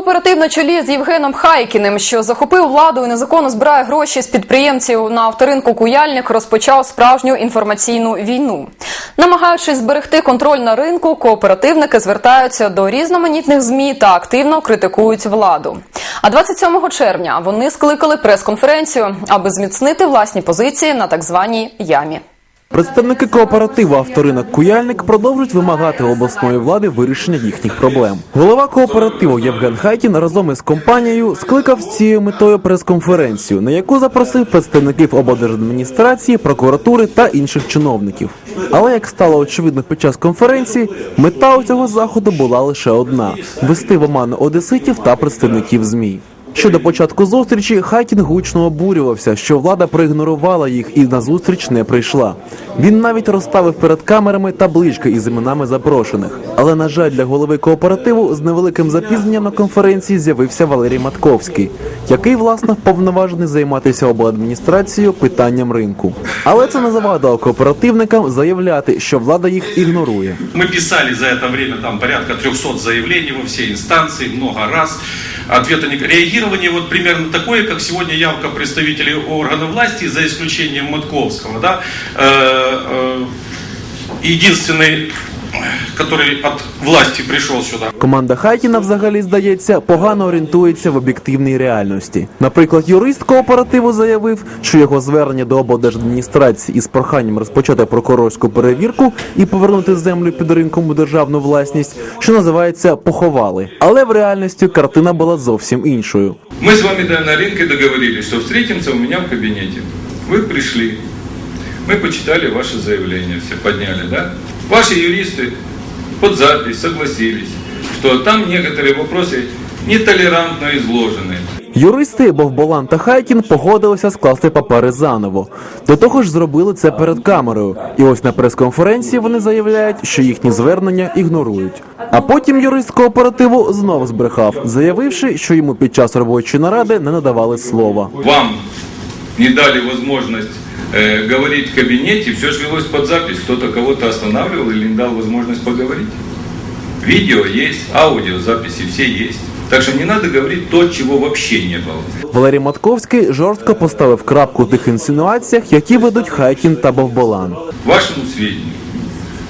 Кооператив на чолі з Євгеном Хайкіним, що захопив владу і незаконно збирає гроші з підприємців на авторинку Куяльник, розпочав справжню інформаційну війну. Намагаючись зберегти контроль на ринку, кооперативники звертаються до різноманітних змі та активно критикують владу. А 27 червня вони скликали прес-конференцію, аби зміцнити власні позиції на так званій ямі. Представники кооперативу авторинок Куяльник продовжують вимагати обласної влади вирішення їхніх проблем. Голова кооперативу Євген Хайкін разом із компанією скликав з цією метою прес-конференцію, на яку запросив представників облдержадміністрації, прокуратури та інших чиновників. Але як стало очевидно під час конференції, мета у цього заходу була лише одна: вести в оману одеситів та представників змі. Щодо початку зустрічі, Хайкін гучно обурювався, що влада проігнорувала їх і на зустріч не прийшла. Він навіть розставив перед камерами таблички із іменами запрошених. Але на жаль, для голови кооперативу з невеликим запізненням на конференції з'явився Валерій Матковський, який власне вповноважений займатися обладміністрацією питанням ринку. Але це не завадило кооперативникам заявляти, що влада їх ігнорує. Мы писали за это время там порядка 300 заявлений во все инстанции, много раз. Ответа не Реагирование вот примерно такое, как сегодня явка представителей органов власти, за исключением Матковского, да, Э, э, единственный, который от власти пришел сюда. Команда Хайкіна, взагалі, здається, погано орієнтується в об'єктивній реальності. Наприклад, юрист кооперативу заявив, що його звернення до облдержадміністрації із проханням розпочати прокурорську перевірку і повернути землю під ринком у державну власність, що називається поховали. Але в реальності картина була зовсім іншою. Мы с вами да, на рынке договорились, что встретимся у меня в кабинете. Вы пришли. Мы почитали ваши заявления, все подняли, да? Ваши юристы под запись согласились, что там некоторые вопросы нетолерантно изложены. Юристи Бовболан та Хайкін погодилися скласти папери заново. До того ж, зробили це перед камерою. І ось на прес-конференції вони заявляють, що їхні звернення ігнорують. А потім юрист кооперативу знов збрехав, заявивши, що йому під час робочої наради не надавали слова. Вам не дали возможность э, говорить в кабинете, все же велось под запись, кто-то кого-то останавливал или не дал возможность поговорить. Видео есть, аудио, записи все есть. Так что не надо говорить то, чего вообще не было. Валерій Матковський жорстко поставив крапку в тих інсинуаціях, які ведуть Хайкін та Бовболан. К вашему сведению,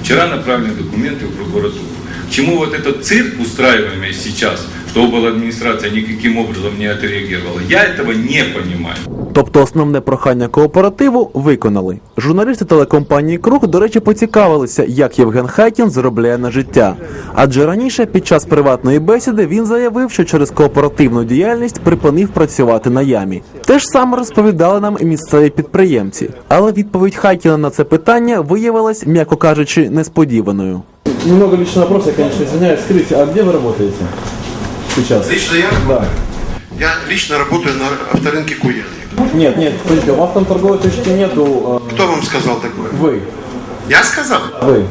вчера направлены документы в прокуратуру. К чему вот этот цирк, устраиваемый сейчас, что администрация никаким образом не отреагировала, я этого не понимаю. Тобто основне прохання кооперативу виконали. Журналісти телекомпанії Круг, до речі, поцікавилися, як Євген Хайкін заробляє на життя. Адже раніше, під час приватної бесіди, він заявив, що через кооперативну діяльність припинив працювати на ямі. Те ж саме розповідали нам і місцеві підприємці. Але відповідь Хайкіна на це питання виявилась, м'яко кажучи, несподіваною. Немного личный вопрос, я, конечно, извиняюсь. Скажите, а где вы работаете сейчас? Лично я? Да. Я лично работаю на авторынке Куяльник. Нет, нет, смотрите, у вас там торговой точки нету. Кто вам сказал такое? э, Вы. Я сказал? Вы.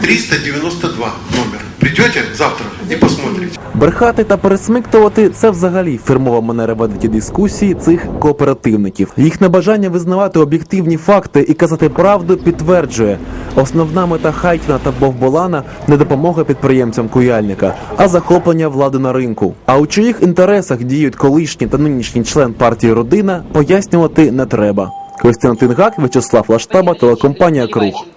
392 номер. Придете завтра и посмотрите. Брехати та пересмиктувати це взагалі фірмова манера ведення дискусії цих кооперативників. Їх небажання визнавати об'єктивні факти і казати правду підтверджує. Основна мета Хайкіна та Бовболана не допомога підприємцям куяльника, а захоплення влади на ринку. А у чиїх інтересах діють колишній та нинішній член партії Родина пояснювати не треба. Костянтин Гак, В'ячеслав Лаштаба, телекомпанія Круг.